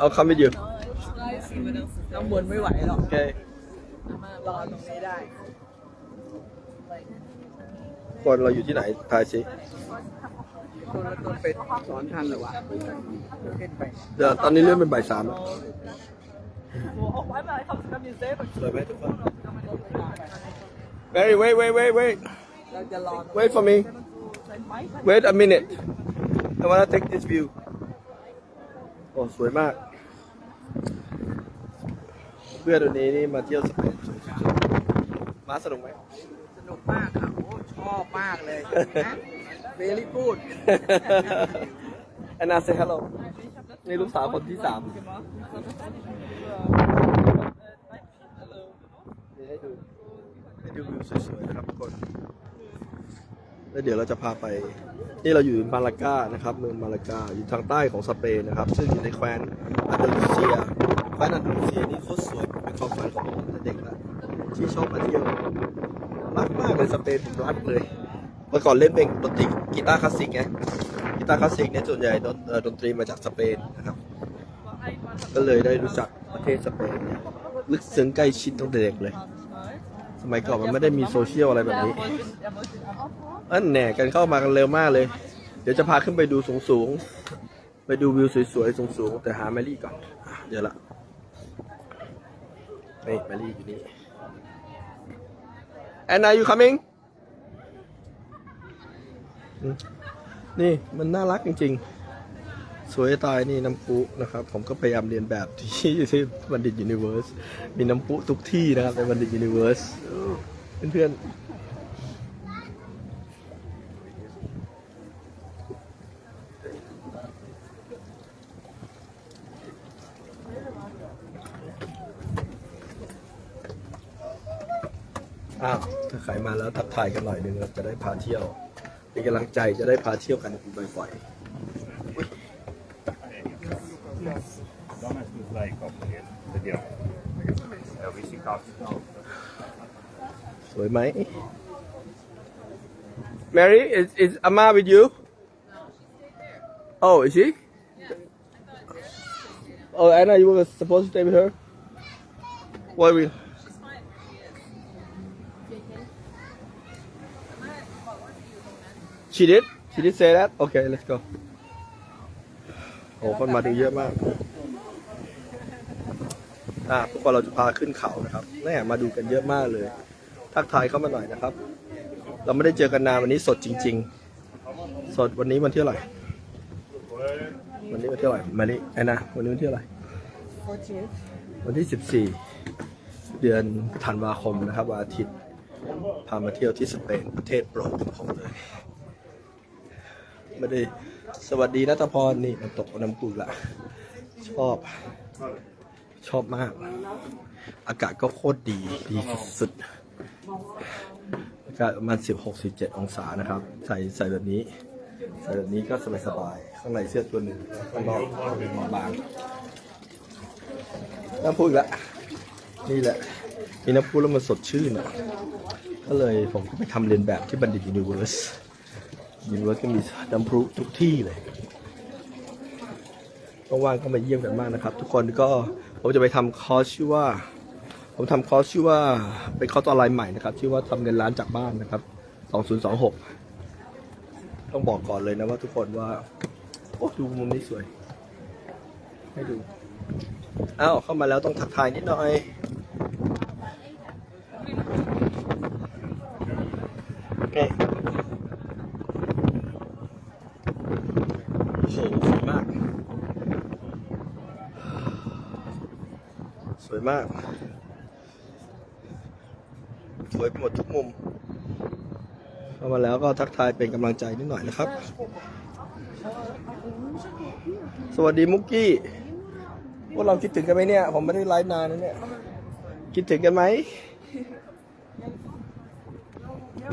I'll come with you น้ำบนไม่ไหวหรอก Okay รอตรงนี้ได้ คนเราอยู่ที่ไหนทายสิตัวละตัวเป็ดสอนทันเหรอวะขึ้นไปเดี๋ยวตอนนี้เลื่อนเป็นบ่ายสามแล้วสวยไหมทุกคน Mary wait wait wait wait เราจะรอ wait for me wait a minute I wanna take this view โอ้สวยมาก เพื่อนวันนี้นี่มาเที่ยวสเปนสวยสุดๆมาสนุกไหมสนุกมากค่ะโอ้ชอบมากเลยเวลี่พูดแอนนา say hello นี่ลูกสาวคนที่สามนี่ให้ดูให้ดูวิวสวยๆนะครับทุกคน แล้วเดี๋ยวเราจะพาไป นี่เราอยู่มาลากานะครับ เมืองมาลากาอยู่ทางใต้ของสเปนนะครับ ซึ่งอยู่ในแคว้น อันดาลูเซียแคว้นอันดาลูเซียนี่โคตรสวยเป็นความฝันของผมตั้งแต่เด็กแล้วที่ชอบมาเที่ยวรักมากเลยสเปนผมรักเลยเมื่อก่อนเล่นเพลงดนตรีกีตาร์คลาสสิกไงกีตาร์คลาสสิกเนี่ยส่วนใหญ่ดนดนตรีมาจากสเปนนะครับ ก็เลยได้รู้จักประเทศสเปนเนี่ยลึกซึ้งใกล้ชิดตั้งแต่เด็กเลย สมัยก่อนมันไม่ได้มีโซเชียลอะไรแบบนี้อันแหน่กันเข้ามากันเร็วมากเลย เดี๋ยวจะพาขึ้นไปดูสูงๆ ไปดูวิวสวยๆสูงๆแต่หาแมรี่ก่อนเดี๋ยวละนี่แมรี่อยู่นี่ And are you coming นี่มันน่ารักจริงๆ สวยตายนี่น้ำพุนะครับ ผมก็พยายามเรียนแบบที่ที่บัณฑิตยูนิเว r ร์สมีน้ำพุทุกที่นะครับในบัณฑิตยูนิเว r ร์สเพื่อนๆ อ้าวถ้าขายมาแล้วทักทายกันหน่อยนึงเราจะได้พาเที่ยว เป็นกำลังใจจะได้พาเที่ยวกันบ่อยๆสวยไหม Mary is is Amma with you Oh is she Oh Anna you were supposed to stay with her What will She did She did say that Okay let's go โอ้คนมาดูเยอะมาก อ่าพวกเราจะพาขึ้นเขานะครับแน่มาดูกันเยอะมากเลย ทักทายเข้ามาหน่อยนะครับ เราไม่ได้เจอกันนานวันนี้สดจริง ๆ สดวันนี้วันที่เท่าไหร่วันนี้วันที่เท่าไหร่มานี่ไอ้นะ วันนี้วันที่เท่าไหร่ วันที่ 14 เดือนธันวาคมนะครับวันอาทิตย์ พามาเที่ยวที่สเปนประเทศโปรดของผมเลย ไม่ได้สวัสดีนัทพรนี่น้ำตกน้ำกุละชอบ ชอบมาก อากาศก็โคตรดีดีสุดอากาศประมาณ 16 17 องศานะครับ ใส่ใส่แบบนี้ ใส่แบบนี้ก็สบายๆข้างในเสื้อตัวหนึ่งข้างนอกเป็นบางน้ำพุอีกล้วนี่แหละมีน้ำพุแล้วมันสดชื่นอะก็เลยผมก็ไปทำเรียนแบบที่บัณฑิตยูนิเว r ร์ส ยูนิเว r ร์สก็มีน้ำพุทุกที่เลยว่างๆก็มาเยี่ยมกันมากนะครับ ทุกคนก็ผมจะไปทำคอร์สชื่อว่า ผมทำคอร์สชื่อว่าเป็นคอร์สออนไลน์ใหม่นะครับชื่อว่าทำเงินล้านจากบ้านนะครับ 2026 ต้องบอกก่อนเลยนะว่าทุกคนว่าโอ้ดูมุมนี้สวย ให้ดูอ้าวเข้ามาแล้วต้องทักทายนิดหน่อย โอเคโอ้โหสวยมาก สวยมาก สวยไปหมดทุกมุม เข้ามาแล้วก็ทักทายเป็นกำลังใจนิดหน่อยนะครับ สวัสดีมุกกี้ พวกเราคิดถึงกันไหมเนี่ย ผมไม่ได้ไลฟ์นานนะเนี่ย คิดถึงกันไหม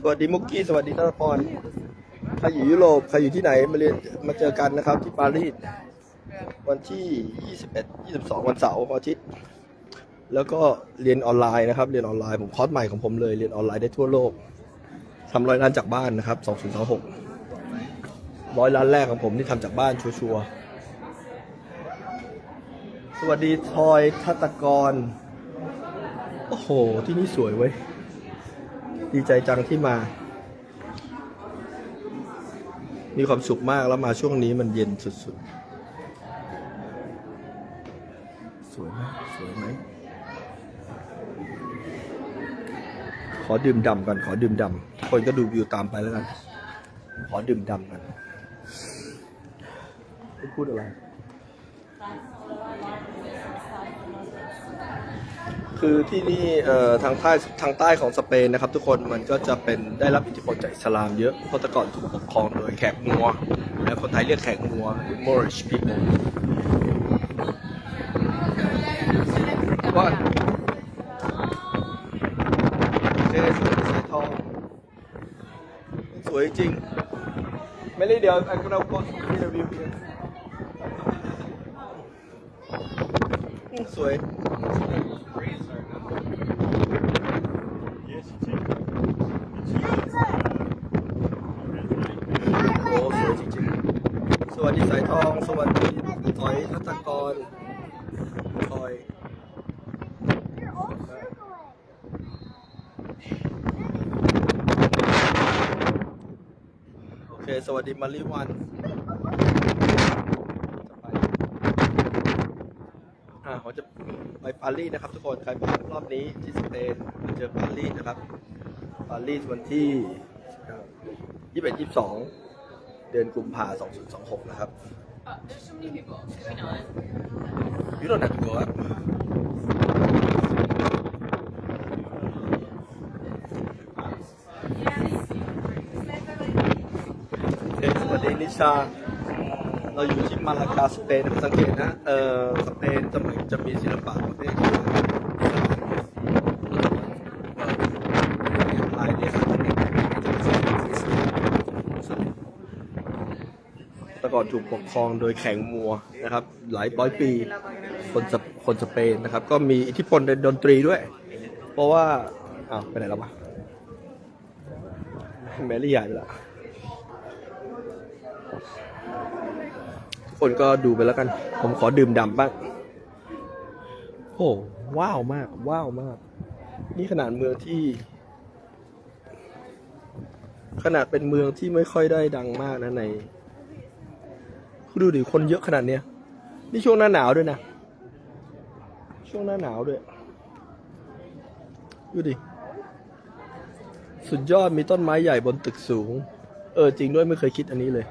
สวัสดีมุกกี้ สวัสดีนัทพรใครอยู่ยุโรป ใครอยู่ที่ไหน มาเรียน มาเจอกันนะครับที่ปารีสวันที่ 21 22 วันเสาร์อาทิตย์ แล้วก็เรียนออนไลน์นะครับ เรียนออนไลน์ผมคอร์สใหม่ของผมเลย เรียนออนไลน์ได้ทั่วโลกทำร้อยล้านจากบ้านนะครับ 2026ร้อยล้านแรกของผมที่ทำจากบ้านชัวร์ๆสวัสดีทอยทัตกร โอ้โห ที่นี่สวยเว้ย ดีใจจังที่มา มีความสุขมากแล้วมาช่วงนี้มันเย็นสุดๆ สวยไหมสวยไหม ขอดื่มดำกันขอดื่มดำคนก็ดูวิวตามไปแล้วกัน ขอดื่มดำกันพูดอะไร คือที่นี่ทางใต้ทางใต้ของสเปนนะครับ ทุกคนมันก็จะเป็นได้รับอิทธิพลจากอิสลามเยอะเพราะแต่ก่อนถูกปกครองโดยแขกมัว และคนไทยเรียกแขกมัว Moorish people ว่าเจสวยทอง ส วยจริง ไม่ได้เดี๋ยวอันเราก็มีรีวิวสวยโอ้สวยจริงๆ สวัสดีสายทอง สวัสดีถอยทัตกรถอย โอเค สวัสดีมาริวันจะไปอ่าผมจะไปปารีสนะครับ ทุกคนใครมารอบนี้ที่สเปนมาเจอปารีสนะครับ ปารีสวันที่ยี่สิบเอ็ดยี่สิบสองเดือนกุมภาสองศูนย์สองหกนะครับ Uh, there's so many people. Can we not? You don't have to go up. Okay, สวัสดี นิชา เราอยู่ที่มาลากาสเปนสังเกตนะเออสเปนจะมีจะมีศิลปะประเภทที่ลายเนี่ยแต่ก่อนถูกปกครองโดยแข่งมัวนะครับ หลายร้อยปีคนสเปคนสเปนนะครับ ก็มีอิทธิพลในดนตรีด้วย เพราะว่าอ้าวไปไหนแล้ววะแมรี่ใหายไปแล้ว ทุก คนก็ดูไปแล้วกัน ผมขอดื่มดำบ้าง โอ้ว้าวมาก ว้าวมาก นี่ขนาดเมืองที่ ขนาดเป็นเมืองที่ไม่ค่อยได้ดังมากนะในดูดิคนเยอะขนาดเนี้ยนี่ช่วงหน้าหนาวด้วยนะ ช่วงหน้าหนาวด้วย ดูดิ สุดยอดมีต้นไม้ใหญ่บนตึกสูง เออจริงด้วยไม่เคยคิดอันนี้เลย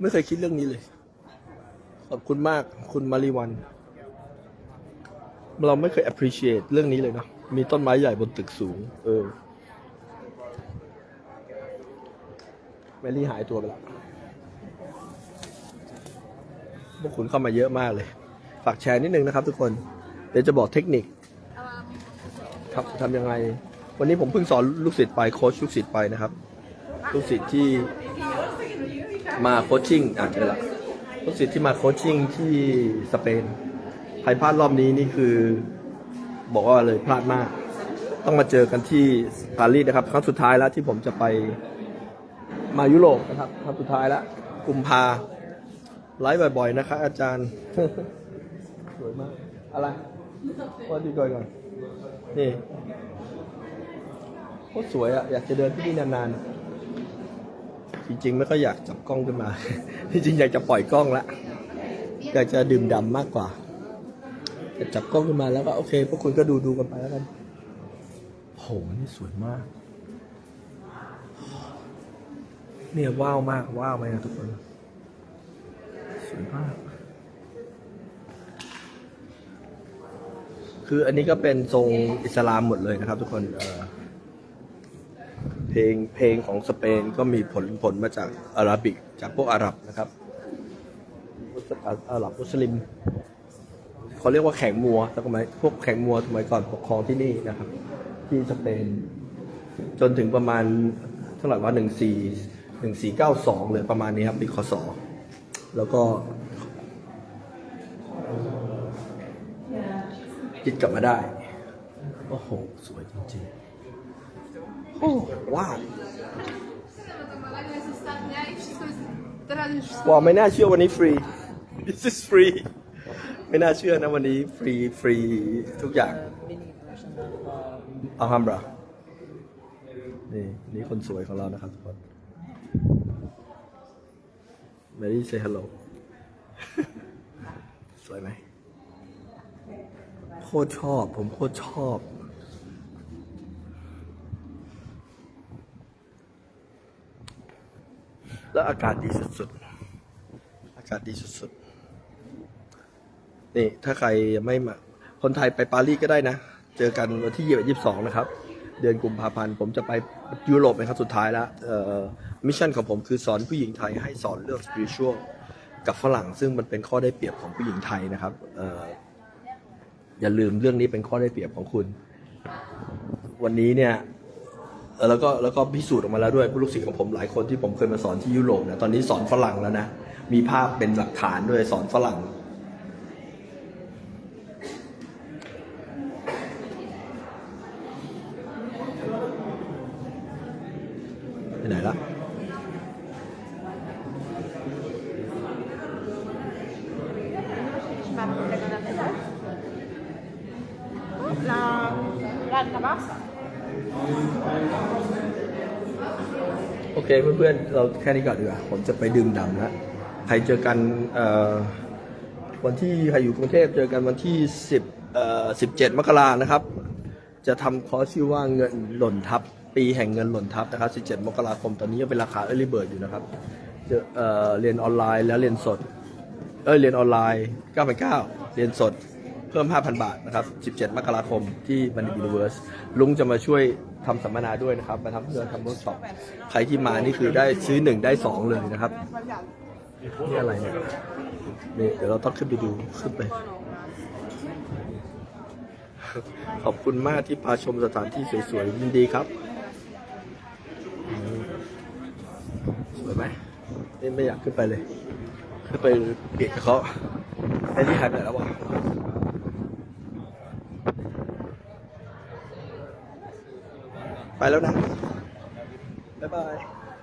ไม่เคยคิดเรื่องนี้เลย ขอบคุณมากคุณมาริวัน เราไม่เคย appreciate เรื่องนี้เลยเนาะมีต้นไม้ใหญ่บนตึกสูง เออแมรี่หายตัวไปแล้วพวกคุณเข้ามาเยอะมากเลย ฝากแชร์นิดนึงนะครับทุกคน เดี๋ยวจะบอกเทคนิคครับทำยังไง วันนี้ผมเพิ่งสอนลูกศิษย์ไปโค้ชลูกศิษย์ไปนะครับ ลูกศิษย์ที่มาโคชชิ่งอ่านได้ละ ลูกศิษย์ที่มาโคชชิ่งที่สเปนใครพลาดรอบนี้นี่คือ บอกว่าเลยพลาดมาก ต้องมาเจอกันที่ปารีสนะครับครั้งสุดท้ายแล้วที่ผมจะไปมายุโรปนะครับครั้งสุดท้ายแล้วกุมภาไลฟ์บ่อยๆนะครับอาจารย์ สวยมาก อะไรว่าดีก่อนก่อนนี่โคตรสวยอะอยากจะเดินที่นี่นานๆ จริงๆไม่ก็อยากจับกล้องขึ้นมา จริงๆอยากจะปล่อยกล้องละอยากจะดื่มดำมากกว่าจะจับกล้องขึ้นมาแล้วก็โอเคพวกคุณก็ดูดูๆกันไปแล้วกันโหนี่สวยมาก เนี่ยว้าวมากว้าวไหมนะทุกคน สวยมาก คืออันนี้ก็เป็นทรงอิสลามหมดเลยนะครับทุกคนเอ่อ เพลงเพลงของสเปนก็มีผลผลมาจากอาหรับิก จากพวกอาหรับนะครับอาหรับมุสลิมเขาเรียกว่าแข่งมัวสมัยพวกแข่งมัวสมัยก่อนปกครองที่นี่นะครับ ที่สเปน จนถึงประมาณเท่าไหร่ว่าหนึ่งสี่หนึ่งสี่เก้าสองเลยประมาณนี้ครับปีคศแล้วก็ยึดกลับมาได้ โอ้โห สวยจริงๆ โอ้ว้าว ostatnia i wszystko jest teraz już ว้าวไม่น่าเชื่อวันนี้ฟรี this is free ไม่น่าเชื่อนะวันนี้ฟรีฟรีทุกอย่าง mini version of uh, อัลฮัมบรานี่นี่คนสวยของเรานะครับทุกคน Mary say hello สวยไหมโคตรชอบ ผมโคตรชอบ แล้วอากาศดีสุดๆ อากาศดีสุดๆ นี่ถ้าใครไม่มา คนไทยไปปารีสก็ได้นะ เจอกันวันที่ยี่สิบสองนะครับ เดือนกุมภาพันธ์ ผมจะไปยุโรปเป็นครั้งสุดท้ายแล้วมิชชั่นของผมคือสอนผู้หญิงไทยให้สอนเรื่อง spiritual กับฝรั่ง ซึ่งมันเป็นข้อได้เปรียบของผู้หญิงไทยนะครับอย่าลืมเรื่องนี้เป็นข้อได้เปรียบของคุณ วันนี้เนี่ย แล้วก็แล้วก็พิสูจน์ออกมาแล้วด้วยผู้ลูกศิษย์ของผมหลายคนที่ผมเคยมาสอนที่ยุโรปนะตอนนี้สอนฝรั่งแล้วนะมีภาพเป็นหลักฐานด้วยสอนฝรั่ง ไปไหนละ La, la tabasco. โอเคเพื่อนๆ เราแค่นี้ก่อนดีกว่า ผมจะไปดื่มด่ำแล้ว ใครเจอกันวันที่ใครอยู่กรุงเทพเจอกันวันที่ 10เอ่อ17 มกรานะครับ จะทำคอร์สชื่อว่าเงินหล่นทับ ปีแห่งเงินหล่นทับนะครับ 17 มกราคม ตอนนี้ยังเป็นราคา early bird อยู่นะครับเจอเอ่อเรียนออนไลน์แล้วเรียนสด เออเรียนออนไลน์ 9,900 เรียนสดเพิ่ม 5,000 บาทนะครับ 17 มกราคมที่บันดียูนิเวิร์สลุงจะมาช่วย ทำสัมมนาด้วยนะครับ มาทำเพื่อทำเวิร์กช็อปใครที่มานี่คือได้ซื้อหนึ่งได้สองเลยนะครับนี่อะไรเนี่ยนี่เดี๋ยวเราต้องขึ้นไปดูขึ้นไป ขอบคุณมากที่พาชมสถานที่สวยๆยินดีครับอืมสวยไหมนี่ไม่อยากขึ้นไปเลย ขึ้นไปเบียดกับเขาไอ้นี่หายไปไหนแล้ววะ ไปแล้วนะบ๊ายบาย